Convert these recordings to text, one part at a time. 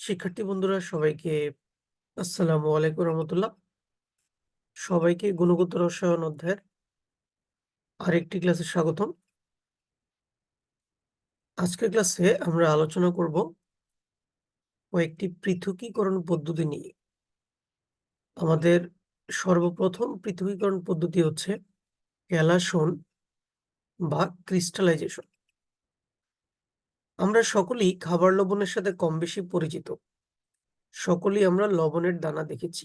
শিক্ষার্থী বন্ধুরা, সবাইকে আসসালামু আলাইকুম রহমতুল্লাহ। সবাইকে গুণগত রসায়ন অধ্যায়ের আরেকটি ক্লাসে স্বাগতম। আজকের ক্লাসে আমরা আলোচনা করব কয়েকটি পৃথকীকরণ পদ্ধতি নিয়ে। আমাদের সর্বপ্রথম পৃথকীকরণ পদ্ধতি হচ্ছে ক্যালাসন বা ক্রিস্টালাইজেশন। আমরা সকলেই খাবার লবণের সাথে কম বেশি পরিচিত। সকলেই আমরা লবণের দানা দেখেছি।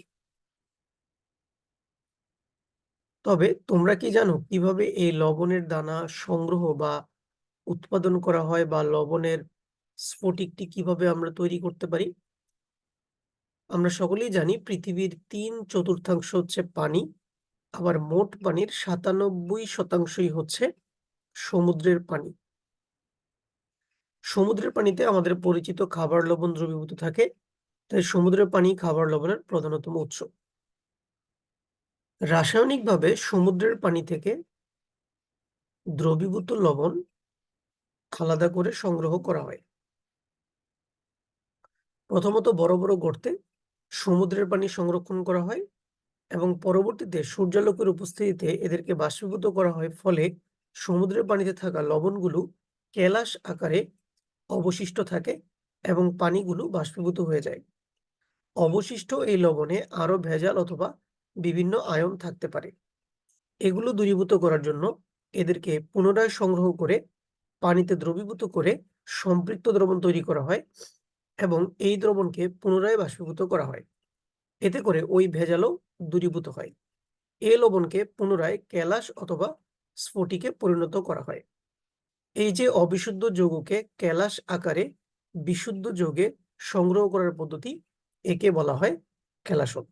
তবে তোমরা কি জানো কীভাবে এই লবণের দানা সংগ্রহ বা উৎপাদন করা হয় বা লবণের স্ফটিকটি কীভাবে আমরা তৈরি করতে পারি? আমরা সকলেই জানি পৃথিবীর তিন চতুর্থাংশ হচ্ছে পানি, আবার মোট পানির সাতানব্বই শতাংশই হচ্ছে সমুদ্রের পানি। সমুদ্রের পানিতে আমাদের পরিচিত খাবার লবণ দ্রবীভূত থাকে, তাই সমুদ্রের পানি খাবার লবণের প্রধানতম উৎস। রাসায়নিকভাবে সমুদ্রের পানি থেকে দ্রবীভূত লবণ আলাদা করে সংগ্রহ করা হয়। প্রথমত বড় বড় গর্তে সমুদ্রের পানি সংরক্ষণ করা হয় এবং পরবর্তীতে সূর্যালোকের উপস্থিতিতে এদেরকে বাষ্পীভূত করা হয়, ফলে সমুদ্রের পানিতে থাকা লবণগুলো কেলাস আকারে অবশিষ্ট থাকে এবং পানিগুলো বাষ্পীভূত হয়ে যায়। অবশিষ্ট এই লবণে আরও ভেজাল অথবা বিভিন্ন আয়ন থাকতে পারে। এগুলো দূরীভূত করার জন্য এদেরকে পুনরায় সংগ্রহ করে পানিতে দ্রবীভূত করে সম্পৃক্ত দ্রবণ তৈরি করা হয় এবং এই দ্রবণকে পুনরায় বাষ্পীভূত করা হয়। এতে করে ওই ভেজালও দূরীভূত হয়। এ লবণকে পুনরায় ক্যালাস অথবা স্ফটিকে পরিণত করা হয়। এই যে অবিশুদ্ধ যোগকে ক্যালাস আকারে বিশুদ্ধ যোগে সংগ্রহ করার পদ্ধতি একে বলা হয় ক্যালাসন।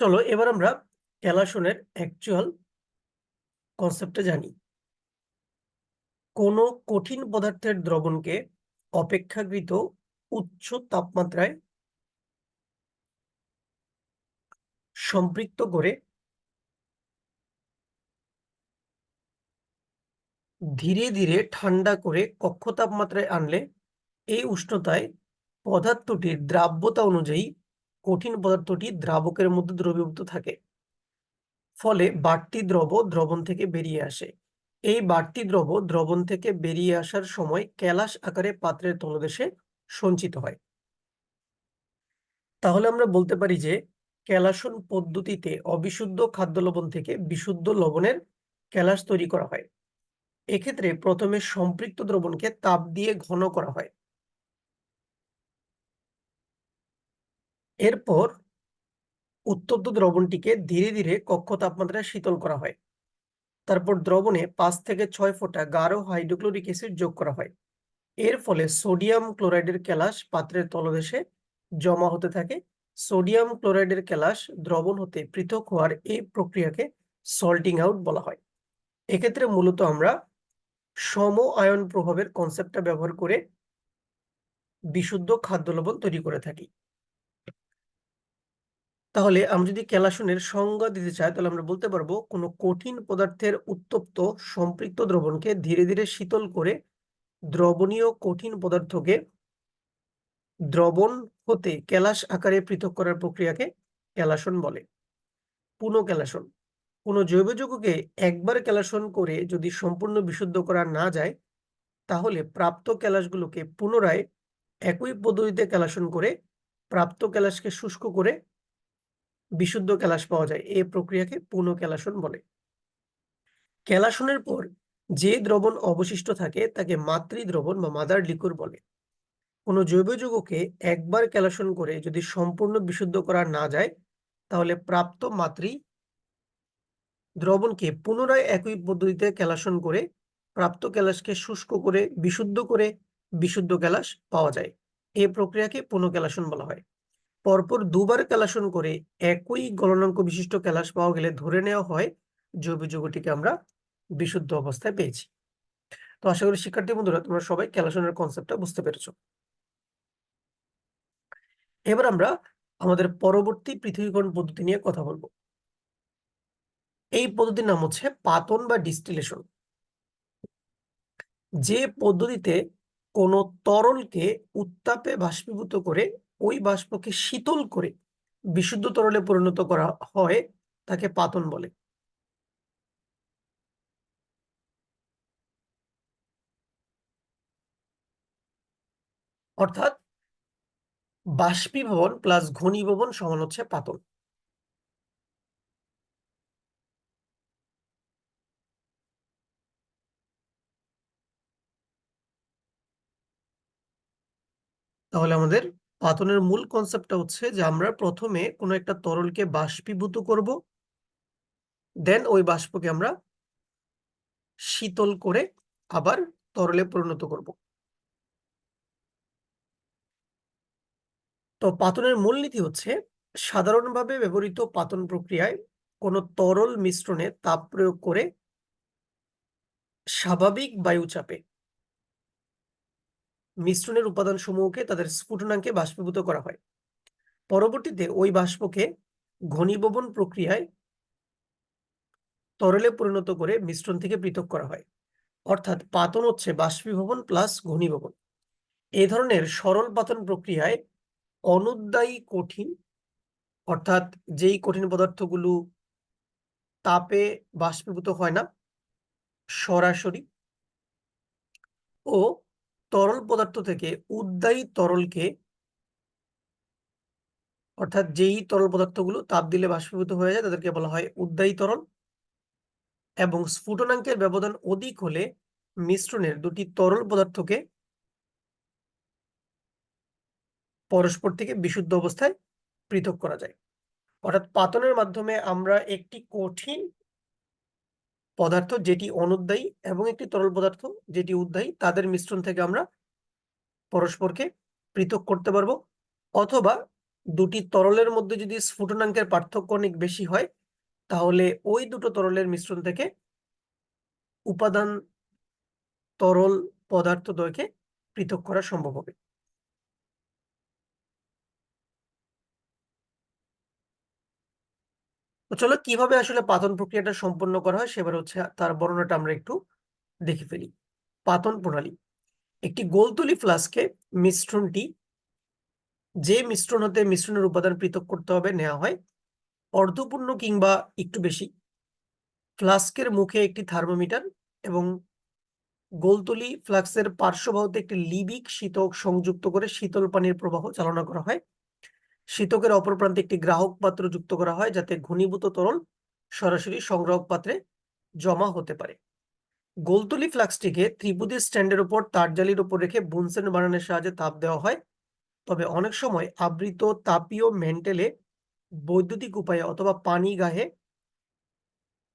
চলো এবার আমরা ক্যালাসনের অ্যাকচুয়াল কনসেপ্টে জানি। কোনো কঠিন পদার্থের দ্রবণকে অপেক্ষাকৃত উচ্চ তাপমাত্রায় সম্পৃক্ত করে ধীরে ধীরে ঠান্ডা করে কক্ষ তাপমাত্রায় আনলে এই উষ্ণতায় পদার্থটির দ্রাব্যতা অনুযায়ী কঠিন পদার্থটি দ্রাবকের মধ্যে দ্রবীভূত থাকে। ফলে বাড়তি দ্রব দ্রবণ থেকে বেরিয়ে আসে। এই বাড়তি দ্রব দ্রবণ থেকে বেরিয়ে আসার সময় ক্যালাস আকারে পাত্রের তলদেশে সঞ্চিত হয়। তাহলে আমরা বলতে পারি যে ক্যালাসন পদ্ধতিতে অবিশুদ্ধ খাদ্য লবণ থেকে বিশুদ্ধ লবণের ক্যালাস তৈরি করা হয়। এক্ষেত্রে প্রথমে সম্পৃক্ত দ্রবণকে তাপ দিয়ে ঘন করা হয়। এরপর উত্তপ্ত দ্রবণটিকে ধীরে ধীরে কক্ষ তাপমাত্রায় শীতল করা হয়। তারপর দ্রবণে পাঁচ থেকে ছয় ফোঁটা গাঢ় হাইড্রোক্লোরিক অ্যাসিড যোগ করা হয়। এর ফলে সোডিয়াম ক্লোরাইডের ক্যালাস পাত্রের তলদেশে জমা হতে থাকে। সোডিয়াম ক্লোরাইডের ক্যালাস দ্রবণ হতে পৃথক হওয়ার এই প্রক্রিয়াকে সল্টিং আউট বলা হয়। এক্ষেত্রে মূলত আমরা সম আয়ন প্রভাবের কনসেপ্টটা ব্যবহার করে বিশুদ্ধ খাদ্য লবণ তৈরি করে থাকি। তাহলে আমরা যদি ক্যালাসনের সংজ্ঞা দিতে চাই, তাহলে আমরা বলতে পারব কোনো কঠিন পদার্থের উত্তপ্ত সম্পৃক্ত দ্রবণকে ধীরে ধীরে শীতল করে দ্রবণীয় কঠিন পদার্থকে দ্রবণ হতে ক্যালাস আকারে পৃথক করার প্রক্রিয়াকে ক্যালাসন বলে। পুনঃক্যালাসন। কোনো জৈব যৌগকে একবার ক্যালাসন করে যদি সম্পূর্ণ বিশুদ্ধ করা না যায়, তাহলে প্রাপ্ত ক্যালাসগুলোকে পুনরায় একই পদ্ধতিতে ক্যালাসন করে প্রাপ্ত ক্যালাসকে শুষ্ক করে বিশুদ্ধ ক্যালাস পাওয়া যায় এই প্রক্রিয়াকে পুনঃ ক্যালাসন বলে। ক্যালাসনের পর যে দ্রবণ অবশিষ্ট থাকে, তাকে মাতৃ দ্রবণ বা মাদার লিকুর বলে। কোনো জৈব যৌগকে একবার ক্যালাসন করে যদি সম্পূর্ণ বিশুদ্ধ করা না যায়, তাহলে প্রাপ্ত মাতৃ দ্রবণকে পুনরায় একই পদ্ধতিতে ক্যালাসন করে প্রাপ্ত ক্যালাসকে শুষ্ক করে, বিশুদ্ধ করে বিশুদ্ধ ক্যালাস পাওয়া যায়। এই প্রক্রিয়াকে পুনঃক্যালাসন বলা হয়। পরপর দুবার ক্যালাসন করে একই গলনাঙ্ক বিশিষ্ট ক্যালাস পাওয়া গেলে ধরে নেওয়া হয় জৈব যৌগটিকে আমরা বিশুদ্ধ অবস্থায় পেয়েছি। তো আশা করি শিক্ষার্থী বন্ধুরা, তোমরা সবাই ক্যালাসনের কনসেপ্টটা বুঝতে পেরেছ। এবার আমরা আমাদের পরবর্তী পৃথিবীকরণ পদ্ধতি নিয়ে কথা বলব। এই পদ্ধতির নাম হচ্ছে পাতন বা ডিস্টিলেশন যে পদ্ধতিতে কোনো তরলকে উত্তাপে বাষ্পীভূত করে ওই বাষ্পকে শীতল করে বিশুদ্ধ তরলে পরিণত করা হয়, তাকে পাতন বলে। অর্থাৎ বাষ্পীভবন প্লাস ঘনীভবন সমান হচ্ছে পাতন। তাহলে আমাদের পাতনের মূল কনসেপ্টটা হচ্ছে যে আমরা প্রথমে কোনো একটা তরলকে বাষ্পীভূত করব দেন ওই বাষ্পকে আমরা শীতল করে আবার তরলে পরিণত করব। তো পাতনের মূলনীতি হচ্ছে সাধারণভাবে ব্যবহৃত পাতন প্রক্রিয়ায় কোনো তরল মিশ্রণে তাপ প্রয়োগ করে স্বাভাবিক বায়ুচাপে মিশ্রণের উপাদান সমূহকে তাদের স্ফুটনাঙ্কে বাষ্পীভূত করা হয়। পরবর্তীতে ওই বাষ্পকে ঘনীভবন প্রক্রিয়ায় তরলে পরিণত করে মিশ্রণ থেকে পৃথক করা হয়। অর্থাৎ পাতন হচ্ছে বাষ্পীভবন প্লাস ঘনীভবন। এ ধরনের সরল পাতন প্রক্রিয়ায় অনুদ্দায়ী কঠিন, অর্থাৎ যেই কঠিন পদার্থগুলো তাপে বাষ্পীভূত হয় না, সরাসরি ও তরল পদার্থ থেকে উদ্দায়ী তরলকে, অর্থাৎ যেই তরল পদার্থগুলো তাপ দিলে বাষ্পীভূত হয়ে যায়, তাদেরকে বলা হয় উদ্দায়ী তরল এবং স্ফুটনাঙ্কের ব্যবধান অধিক হলে মিশ্রণের দুটি তরল পদার্থকে পরস্পর থেকে বিশুদ্ধ অবস্থায় পৃথক করা যায়। অর্থাৎ পাতনের মাধ্যমে আমরা একটি কঠিন পদার্থ যেটি অনুদ্দায়ী এবং একটি তরল পদার্থ যেটি উদ্দায়ী তাদের মিশ্রণ থেকে আমরা পরস্পরকে পৃথক করতে পারব। অথবা দুটি তরলের মধ্যে যদি স্ফুটনাঙ্কের পার্থক্য অনেক বেশি হয়, তাহলে ওই দুটো তরলের মিশ্রণ থেকে উপাদান তরল পদার্থ দ্বয়কে পৃথক করা সম্ভব হবে। তো চলো কীভাবে আসলে পাতন প্রক্রিয়াটা সম্পন্ন করা হয় সেবার হচ্ছে তার বর্ণনাটা আমরা একটু দেখে ফেলি। পাতন প্রণালী। একটি গোলতুলি ফ্লাস্কে মিশ্রণটি যে মিশ্রণ হতে মিশ্রণের উপাদান পৃথক করতে হবে নেওয়া হয় অর্ধপূর্ণ কিংবা একটু বেশি। ফ্লাস্কের মুখে একটি থার্মোমিটার এবং গোলতলি ফ্লাক্সের পার্শ্ববাহুতে একটি লিবিক শীতক সংযুক্ত করে শীতল পানির প্রবাহ চালনা করা হয়। শীতকের অপর প্রান্তে একটি গ্রাহক পাত্র যুক্ত করা হয়, যাতে ঘনীভূত তরল সরাসরি সংগ্রাহক পাত্রে জমা হতে পারে। গোলতলি ফ্লাক্সটিকে ত্রিভুজ স্ট্যান্ডের উপর তারজালির উপর রেখে বুনসেন বানানোর সাহায্যে তাপ দেওয়া হয়। তবে অনেক সময় আবৃত তাপীয় মেন্টেলে বৈদ্যুতিক উপায়ে অথবা পানি গাহে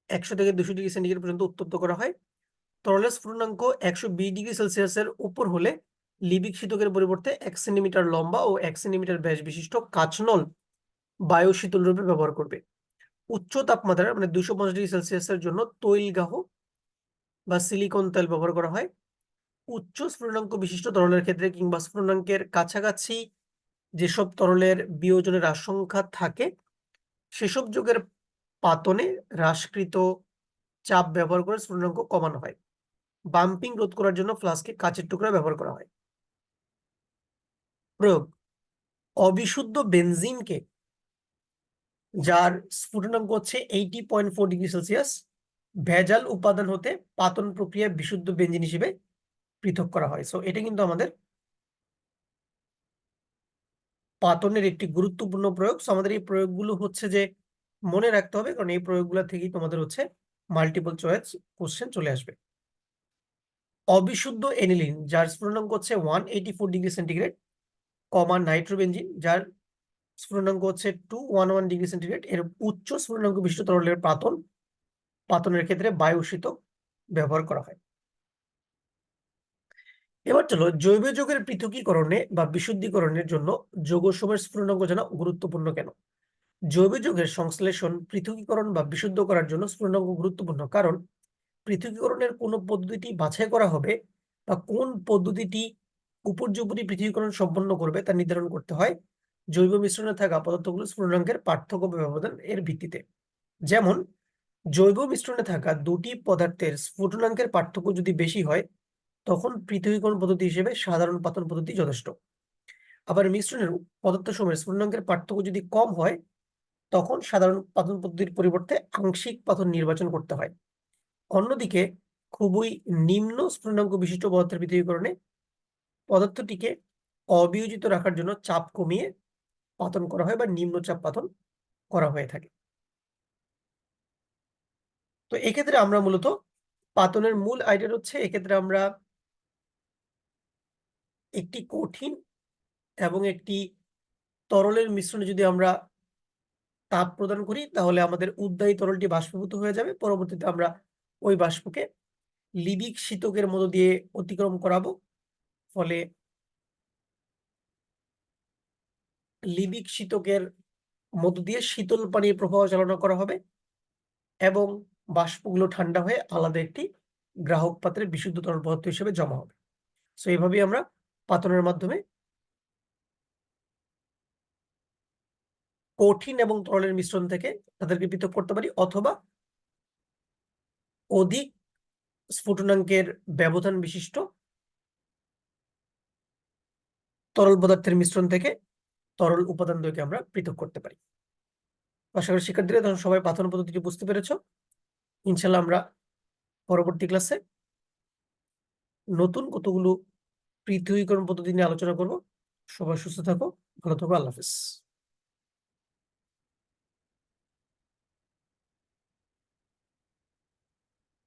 একশো থেকে দুশো ডিগ্রি সেন্টিগ্রেড পর্যন্ত উত্তপ্ত করা হয়। তরলের স্ফুটনাঙ্ক একশো বিশ ডিগ্রি সেলসিয়াসের উপর হলে লিবিক শীতকের পরিবর্তে এক সেন্টিমিটার লম্বা ও এক সেন্টিমিটার ব্যাস বিশিষ্ট কাচনল বায়ু শীতল রূপে ব্যবহার করবে। উচ্চ তাপমাত্রা মানে দুশো পঞ্চাশ ডিগ্রি সেলসিয়াসের জন্য তৈলগাহ বা সিলিকন তেল ব্যবহার করা হয়। উচ্চ স্ফুটনাঙ্ক বিশিষ্ট তরলের ক্ষেত্রে কিংবা স্ফুটনাঙ্কের কাছাকাছি যেসব তরলের বিয়োজনের আশঙ্কা থাকে, সেসব যুগের পাতনে হ্রাসকৃত চাপ ব্যবহার করে স্ফুটনাঙ্ক কমানো হয়। বাম্পিং রোধ করার জন্য ফ্লাস্কে কাচের টুকরা ব্যবহার করা হয়। প্রয়োগ। অবিশুদ্ধ বেনজিনকে, যার স্ফুটনাঙ্ক হচ্ছে eighty point four degree Celsius ভেজাল উপাদান হতে পাতন প্রক্রিয়া বিশুদ্ধ বেঞ্জিন হিসেবে পৃথক করা হয়। সো এটা কিন্তু আমাদের পাতনের একটি গুরুত্বপূর্ণ প্রয়োগ। সো আমাদের এই প্রয়োগগুলো হচ্ছে যে মনে রাখতে হবে, কারণ এই প্রয়োগগুলো থেকেই তোমাদের হচ্ছে মাল্টিপল চয়েস কোশ্চেন চলে আসবে। অবিশুদ্ধ এনিলিন, যার স্ফুটনাঙ্ক হচ্ছে one eighty four degree centigrade comma nitrobenzene যার স্ফুটনাঙ্ক হচ্ছে two one one degree centigrade এর উচ্চ স্ফুটনাঙ্ক বিশিষ্ট তরলের পাতন, পাতনের ক্ষেত্রে বায়ু শীতক ব্যবহার করা হয়। এবার চলো জৈব যৌগের পৃথকীকরণে বা বিশুদ্ধিকরণের জন্য যোগ যৌগসমূহের স্ফুটনাঙ্ক জানা গুরুত্বপূর্ণ কেন? জৈব যৌগের সংশ্লেষণ, পৃথকীকরণ বা বিশুদ্ধ করার জন্য স্ফুটনাঙ্ক গুরুত্বপূর্ণ কারণ পৃথকীকরণের কোন পদ্ধতিটি বাছাই করা হবে বা কোন পদ্ধতিটি উপর্যুপরি পৃথকীকরণ সম্পন্ন করবে তা নির্ধারণ করতে হয়। জৈব মিশ্রণে থাকা পদার্থগুলো স্ফুটনাঙ্কের পার্থক্য ব্যবধান এর ভিত্তিতে। যেমন, জৈব মিশ্রণে থাকা দুটি পদার্থের স্ফুটনাঙ্কের পার্থক্য যদি বেশি হয়, তখন পৃথকীকরণ পদ্ধতি হিসেবে সাধারণ পাতন পদ্ধতি যথেষ্ট। আবার মিশ্রণের পদার্থ সময়ের স্ফুটনাঙ্কের পার্থক্য যদি কম হয়, তখন সাধারণ পাতন পদ্ধতির পরিবর্তে আংশিক পাতন নির্বাচন করতে হয়। অন্যদিকে, খুবই নিম্ন স্ফুটনাঙ্ক বিশিষ্ট পদার্থের পৃথকীকরণে পদার্থটিকে অবিয়োজিত রাখার জন্য চাপ কমিয়ে পাতন করা হয় বা নিম্নচাপ পাতন করা হয়ে থাকে। তো এক্ষেত্রে আমরা মূলত পাতনের মূল আইডিয়া হচ্ছে, এক্ষেত্রে আমরা একটি কঠিন এবং একটি তরলের মিশ্রণে যদি আমরা তাপ প্রদান করি, তাহলে আমাদের উদ্বায়ী তরলটি বাষ্পীভূত হয়ে যাবে। পরবর্তীতে আমরা ওই বাষ্পকে লিবিক শীতকের মধ্য দিয়ে অতিক্রম করাবো। ফলে লিবিক শীতকের মধ্য দিয়ে শীতল পানির প্রবাহ চালনা করা হবে এবং বাষ্পগুলো ঠান্ডা হয়ে আলাদা একটি গ্রাহক পাত্রে বিশুদ্ধ তরল পদার্থ হিসেবে জমা হবে। সো এইভাবেই আমরা পাতনের মাধ্যমে কঠিন এবং তরলের মিশ্রণ থেকে তাদেরকে পৃথক করতে পারি অথবা অধিক স্ফুটনাঙ্কের ব্যবধান বিশিষ্ট তরল পদার্থের মিশ্রণ থেকে তরল উপাদান দ্বয়কে আমরা পৃথক করতে পারি। আশা করি শিক্ষার্থীরা তখন সবাই পাথন পদ্ধতিটি বুঝতে পেরেছ। ইনশাল্লাহ আমরা পরবর্তী ক্লাসে নতুন কতগুলো পৃথকীকরণ পদ্ধতি নিয়ে আলোচনা করব। সবাই সুস্থ থাকো, ভালো থাকো, আল্লাহ হাফিজ।